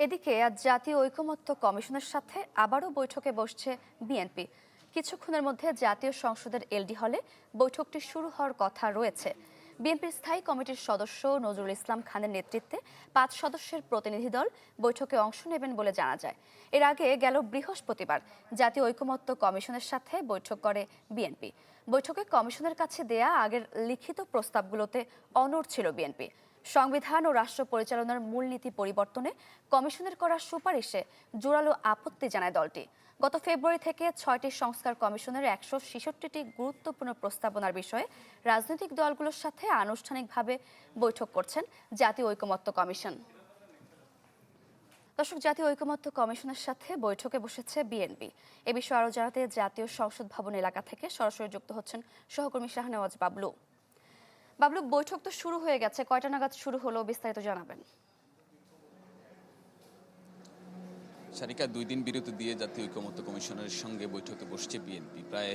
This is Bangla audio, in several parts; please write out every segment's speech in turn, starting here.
এদিকে আজ জাতীয় ঐকমত্য কমিশনের সাথে আবারও বৈঠকে বসছে বিএনপি। কিছুক্ষণের মধ্যে জাতীয় সংসদের এলডি হলে বৈঠকটি শুরু হওয়ার কথা রয়েছে। বিএনপির স্থায়ী কমিটির সদস্য নজরুল ইসলাম খানের নেতৃত্বে পাঁচ সদস্যের প্রতিনিধি দল বৈঠকে অংশ নেবেন বলে জানা যায়। এর আগে গেল বৃহস্পতিবার জাতীয় ঐকমত্য কমিশনের সাথে বৈঠক করে বিএনপি। বৈঠকে কমিশনের কাছে দেয়া আগের লিখিত প্রস্তাবগুলোতে অনড় ছিল বিএনপি। সংবিধান ও রাষ্ট্র পরিচালনার মূলনীতি পরিবর্তনে কমিশনের করা সুপারিশে জোরালো আপত্তি জানায় দলটি। গত ফেব্রুয়ারি থেকে ছয়টি সংস্কার কমিশনের একশো ছেষট্টিটি গুরুত্বপূর্ণ প্রস্তাবনার বিষয়ে রাজনৈতিক দলগুলোর সাথে আনুষ্ঠানিকভাবে বৈঠক করছেন জাতীয় ঐকমত্য কমিশন। দর্শক, জাতীয় ঐকমত্য কমিশনের সাথে বৈঠকে বসেছে বিএনপি। এ বিষয়ে আরও জানাতে জাতীয় সংসদ ভবন এলাকা থেকে সরাসরি যুক্ত হচ্ছেন সহকর্মী শাহনেওয়াজ বাবলু। বাবলু, বৈঠক তো শুরু হয়ে গেছে। কয়টা নাগাদ শুরু হলো বিস্তারিত জানাবেন। সারিকা, দুই দিন বিরতি দিয়ে জাতীয় ঐক্যমত্য কমিশনের সঙ্গে বৈঠকে বসছে বিএনপি। প্রায়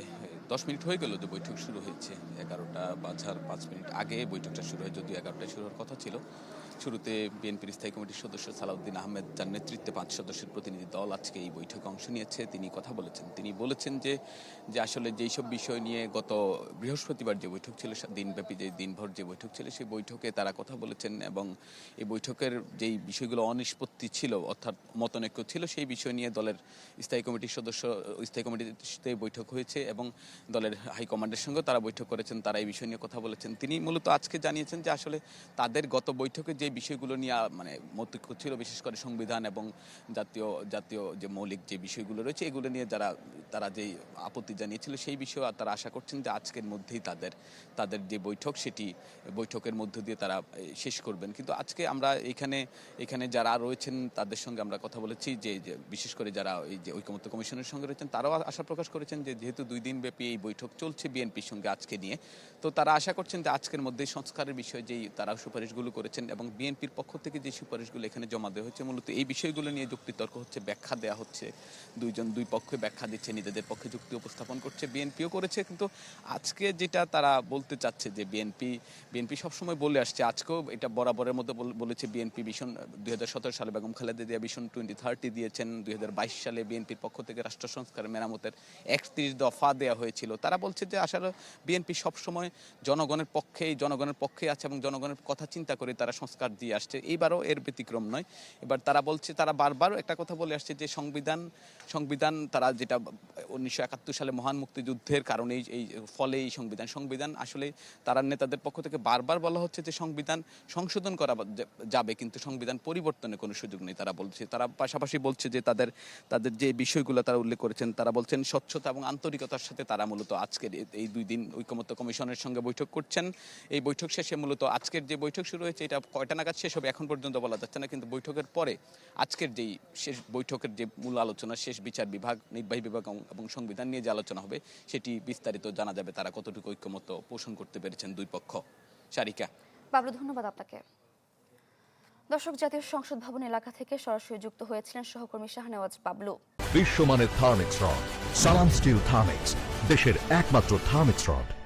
দশ মিনিট হয়ে গেল যে বৈঠক শুরু হয়েছে। এগারোটা বাজার পাঁচ মিনিট আগে বৈঠকটা শুরু হয়, যদিও এগারোটায় শুরু হওয়ার কথা ছিল। শুরুতে বিএনপির স্থায়ী কমিটির সদস্য সালাউদ্দিন আহমেদ যার নেতৃত্বে পাঁচ সদস্যের প্রতিনিধি দল আজকে এই বৈঠকে অংশ নিয়েছে। তিনি কথা বলেছেন। তিনি বলেছেন যে যে আসলে যেই সব বিষয় নিয়ে গত বৃহস্পতিবার যে বৈঠক ছিল দিনব্যাপী যে দিনভর যে বৈঠক ছিল, সেই বৈঠকে তারা কথা বলেছেন এবং এই বৈঠকের যেই বিষয়গুলো অনিষ্পত্তি ছিল, অর্থাৎ মতনৈক্য ছিল, সেই বিষয় নিয়ে দলের স্থায়ী কমিটির সদস্য, স্থায়ী কমিটিতে বৈঠক হয়েছে এবং দলের হাইকমান্ডের সঙ্গে তারা বৈঠক করেছেন। তারা এই বিষয় নিয়ে কথা বলেছেন। তিনি মূলত আজকে জানিয়েছেন যে আসলে তাদের গত বৈঠকে যে বিষয়গুলো নিয়ে মানে মতৈক্য ছিল, বিশেষ করে সংবিধান এবং জাতীয় জাতীয় যে মৌলিক যে বিষয়গুলো রয়েছে, এগুলো নিয়ে যারা, তারা যেই আপত্তি জানিয়েছিল সেই বিষয়ে তারা আশা করছেন যে আজকের মধ্যেই তাদের তাদের যে বৈঠক সেটি বৈঠকের মধ্য দিয়ে তারা শেষ করবেন। কিন্তু আজকে আমরা এখানে এখানে যারা রয়েছেন তাদের সঙ্গে আমরা কথা বলেছি যে যে বিশেষ করে যারা এই যে ঐকমত্য কমিশনের সঙ্গে রয়েছেন, তারাও আশা প্রকাশ করেছেন যে যেহেতু দুই দিন ব্যাপী এই বৈঠক চলছে বিএনপির সঙ্গে আজকে নিয়ে তো তারা আশা করছেন যে আজকের মধ্যে সংস্কারের বিষয়ে যেই তারা সুপারিশগুলো করেছেন এবং বিএনপির পক্ষ থেকে যে সুপারিশগুলো এখানে জমা দেওয়া হয়েছে, মূলত এই বিষয়গুলো নিয়ে যুক্তিতর্ক হচ্ছে, ব্যাখ্যা দেওয়া হচ্ছে। দুইজন, দুই পক্ষে ব্যাখ্যা দিচ্ছে, নিজেদের পক্ষে যুক্তি উপস্থাপন করছে, বিএনপিও করেছে। কিন্তু আজকে যেটা তারা বলতে চাচ্ছে যে বিএনপি বিএনপি সবসময় বলে আসছে, আজকেও এটা বরাবরের মতো বলেছে বিএনপি ভীষণ, দুই হাজার সতেরো সালে বেগম খালেদা জিয়া ভীষণ টোয়েন্টি থার্টি দিয়েছেন, দুই হাজার বাইশ সালে বিএনপির পক্ষ থেকে রাষ্ট্র সংস্কার মেরামতের একত্রিশ দফা দেওয়া হয়েছিল। তারা বলছে যে আসলে বিএনপি সবসময় জনগণের পক্ষেই, জনগণের পক্ষে আছে এবং জনগণের কথা চিন্তা করে তারা সংস্কার দিয়ে আসছে। এইবারও এর ব্যতিক্রম নয়। এবার তারা বলছে, তারা বারবার একটা কথা বলে আসছে যে সংবিধান সংবিধান তারা যেটা উনিশশো একাত্তর সালে মহান মুক্তিযুদ্ধের কারণেই এই- ফলে এই সংবিধান সংবিধান আসলে তারা নেতাদের পক্ষ থেকে বারবার বলা হচ্ছে যে সংবিধান সংশোধন করা যাবে, কিন্তু সংবিধান পরিবর্তনের কোনো সুযোগ নেই তারা বলছে। তারা পাশাপাশি বলছে যে তাদের তাদের যে বিষয়গুলো তারা উল্লেখ করেছেন, তারা বলছেন স্বচ্ছতা এবং আন্তরিকতার সাথে তারা মূলত আজকের এই দুই দিন ঐকমত্য কমিশনের সঙ্গে বৈঠক করছেন। এই বৈঠক শেষে মূলত আজকের যে বৈঠক শুরু হয়েছে এটা কয়টা নাগাদ শেষ হবে এখন পর্যন্ত বলা যাচ্ছে না কিন্তু বৈঠকের পরে আজকের যেই শেষ বৈঠকের যে মূল আলোচনা শেষ বিচার বিভাগ নির্বাহী বিভাগ এবং- সংবিধান নিয়ে যে আলোচনা হবে সেটি বিস্তারিত জানা যাবে তারা কতটুকু ঐক্যমত্য পোষণ করতে পেরেছেন দুই পক্ষ। সারিকা। বাবলু ধন্যবাদ আপনাকে। দর্শক জাতীয় সংসদ ভবন এলাকা থেকে সরাসরি যুক্ত হয়েছিলেন সহকর্মী শাহনেওয়াজ বাবলু। বিশ্বমানের Thermex rod Salam steel Thermex দেশের একমাত্র থার্মিক্স রড।